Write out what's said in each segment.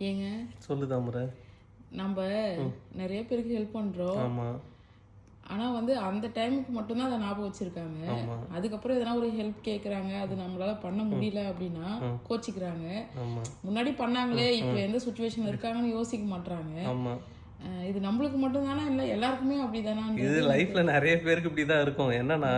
ஏங்க? சொல்லு தாமரை நம்ம நிறைய பேருக்கு ஹெல்ப் பண்றோம். ஆமா. ஆனா வந்து அந்த டைமுக்கு மட்டும்தான் அதை ஞாபகம் வச்சிருக்காங்க. அதுக்கப்புறம் எதனா ஒரு ஹெல்ப் கேக்குறாங்க அது நம்மளால பண்ண முடியல அப்படின்னா கோச்சிக்கிறாங்க. முன்னாடி பண்ணாங்களே இப்போ எந்த சுச்சுவேஷன் இருக்காங்கன்னு யோசிக்க அஹ் இது நம்மளுக்கு மட்டும் தானே இல்லை எல்லாருக்குமே அப்படிதானா இது லைஃப்ல நிறைய பேருக்கு இப்படிதான் இருக்கும். என்னன்னா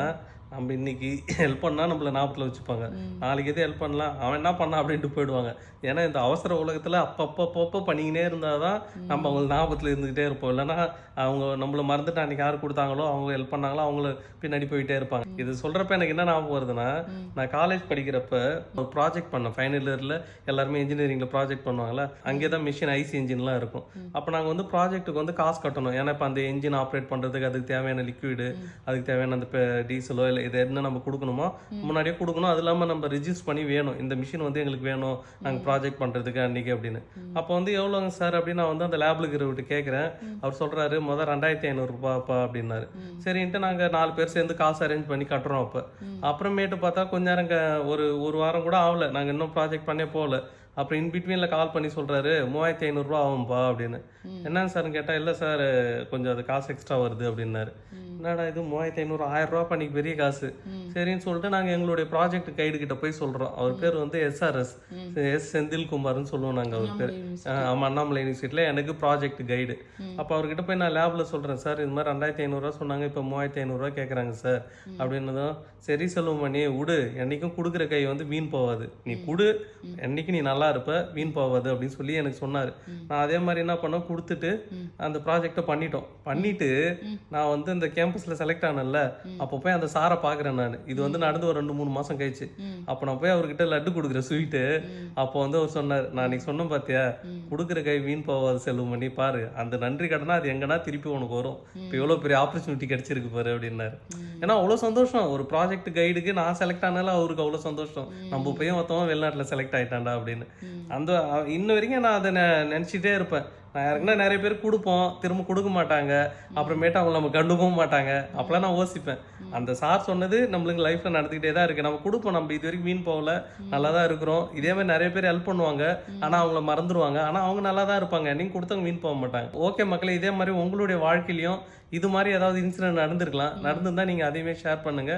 நம்ம இன்னைக்கு ஹெல்ப் பண்ணா நம்மள ஞாபகத்துல வச்சுப்பாங்க. நாளைக்கு எது ஹெல்ப் பண்ணலாம்? அவன் என்ன பண்ணா அப்படின்ட்டு போயிடுவாங்க. ஏன்னா இந்த அவசர உலகத்துல அப்பப்போ அப்பப்போ பண்ணிக்கினே இருந்தாதான் நம்ம அவங்க ஞாபகத்துல இருந்துகிட்டே இருப்போம். இல்லைன்னா அவங்க நம்மள மறந்துட்டு அன்னைக்கு யார் கொடுத்தாங்களோ அவங்க ஹெல்ப் பண்ணாங்களோ அவங்கள பின்னாடி போயிட்டே இருப்பாங்க. இது சொல்றப்ப எனக்கு என்ன ஞாபகம் வருதுன்னா நான் காலேஜ் படிக்கிறப்ப ஒரு ப்ராஜெக்ட் பண்ணேன். ஃபைனல் இயர்ல எல்லாருமே இன்ஜினியரிங்ல ப்ராஜெக்ட் பண்ணுவாங்கல்ல அங்கே தான் மிஷின் ஐசி இன்ஜின்லாம் இருக்கும். அப்போ நாங்கள் வந்து ப்ராஜெக்ட்டுக்கு வந்து காசு கட்டணும். ஏன்னா இப்போ அந்த இன்ஜின் ஆப்ரேட் பண்ணுறதுக்கு அதுக்கு தேவையான லிக்விடு அதுக்கு தேவையான அந்த டீசலோ இல்லை இது என்ன நம்ம கொடுக்கணுமோ முன்னாடியே கொடுக்கணும். அது இல்லாமல் நம்ம ரிஜிஸ்டர் பண்ணி வேணும். இந்த மிஷின் வந்து எங்களுக்கு வேணும். நாங்கள் ப்ராஜெக்ட் பண்ணுறதுக்கு அன்றைக்கி அப்படின்னு. அப்போ வந்து எவ்வளோங்க சார் அப்படின்னு நான் வந்து அந்த லேபில் இருக்கிறவர்கிட்ட கேட்குறேன் அவர் சொல்கிறாரு மொதல் ரெண்டாயிரத்தி ஐநூறுரூபாப்பா அப்படின்னாரு. சரின்ட்டு நாங்கள் நாலு பேர் சேர்ந்து காசு அரேஞ்ச் பண்ணி கட்டுறோம் அப்போ. அப்புறமேட்டு பார்த்தா கொஞ்ச நேரம் ஒரு ஒரு வாரம் கூட ஆகலை. நாங்கள் இன்னும் ப்ராஜெக்ட் பண்ணே போகல. அப்புறம் இன் பிட்வீனில் கால் பண்ணி சொல்கிறாரு மூவாயிரத்தி ஐநூறுரூவா ஆகும்பா அப்படின்னு. என்னன்னு சார்னு கேட்டால் இல்லை சார் கொஞ்சம் அது காசு எக்ஸ்ட்ரா வருது அப்படின்னாரு. என்னடா இது மூவாயிரத்தி ஐநூறு ஆயிரம் ரூபா பண்ணிக்கு பெரிய காசு. சரின்னு சொல்லிட்டு நாங்கள் எங்களுடைய ப்ராஜெக்ட் கைடு கிட்ட போய் சொல்கிறோம் அவர் பேர் வந்து எஸ்ஆர்எஸ் எஸ் செந்தில் குமார்னு சொல்லுவோம் நாங்கள் அவர் பேர். ஆமாம் அண்ணாமலை யூனிவர்சிட்டியில் எனக்கு ப்ராஜெக்ட் கைடு அப்போ அவர்கிட்ட போய் நான் லேபில் சொல்கிறேன் சார் இது மாதிரி ரெண்டாயிரத்தி ஐநூறுரூவா சொன்னாங்க இப்போ மூவாயிரத்தி ஐநூறுரூவா கேட்குறாங்க சார். அப்படின்னதும் சரி செல்வமணி விடு என்னைக்கும் கொடுக்குற கை வந்து வீண் போகாது நீ கொடு. என்னைக்கு நீ நல்லா இருப்ப வீண் போகாது அப்படின்னு சொல்லி எனக்கு சொன்னார். நான் அதே மாதிரி என்ன பண்ணோம் கொடுத்துட்டு அந்த ப்ராஜெக்டை பண்ணிட்டோம். பண்ணிட்டு நான் வந்து இந்த கேம்பஸில் செலக்ட் ஆனேன்ல அப்போ போய் அந்த சாரை பார்க்குறேன் நான். இது வந்து நடந்து ஒரு ரெண்டு மூணு மாதம் கழிச்சு. அப்போ நான் போய் அவர்கிட்ட லட்டு கொடுக்குற ஸ்வீட்டு அப்போ வந்து அவர் சொன்னார் நான் நீ சொன்னேன் பார்த்தியா கொடுக்குற கை வீண் போவாது செல்வம் பண்ணி பாரு. அந்த நன்றி கடனா அது எங்கன்னா திருப்பி உனக்கு வரும். இப்போ எவ்வளோ பெரிய ஆப்பர்ச்சுனிட்டி கிடைச்சிருக்கு பாரு அப்படின்னாரு. ஏன்னா அவ்வளோ சந்தோஷம். ஒரு ப்ராஜெக்ட் கைடுக்கு நான் செலக்ட் ஆனாலும் அவருக்கு அவ்வளோ சந்தோஷம். நம்ம போய் மொத்தமாக வெளிநாட்டில் செலக்ட் ஆயிட்டான்டா அப்படின்னு. அந்த இன்ன வரைக்கும் நான் அதை நினச்சிட்டே இருப்பேன். நான் யாருக்குன்னா நிறைய பேர் கொடுப்போம். திரும்ப கொடுக்க மாட்டாங்க. அப்புறமேட்டு அவங்க நம்ம கண்டுக்கவும் மாட்டாங்க. அப்பெல்லாம் நான் யோசிப்பேன். அந்த சார் சொன்னது நம்மளுக்கு லைஃப்ல நடந்துக்கிட்டே தான் இருக்கு. நம்ம கொடுப்போம். நம்ம இது வரைக்கும் வீண் போகல. நல்லா தான் இருக்கிறோம். இதே மாதிரி நிறைய பேர் ஹெல்ப் பண்ணுவாங்க. ஆனா அவங்கள மறந்துடுவாங்க ஆனா அவங்க நல்லா தான் இருப்பாங்க. நீங்க கொடுத்தவங்க வீண் போக மாட்டாங்க. ஓகே மக்களே இதே மாதிரி உங்களுடைய வாழ்க்கையிலையும் இது மாதிரி ஏதாவது இன்சிடென்ட் நடந்திருக்கலாம். நடந்திருந்தா நீங்க அதையுமே ஷேர் பண்ணுங்க.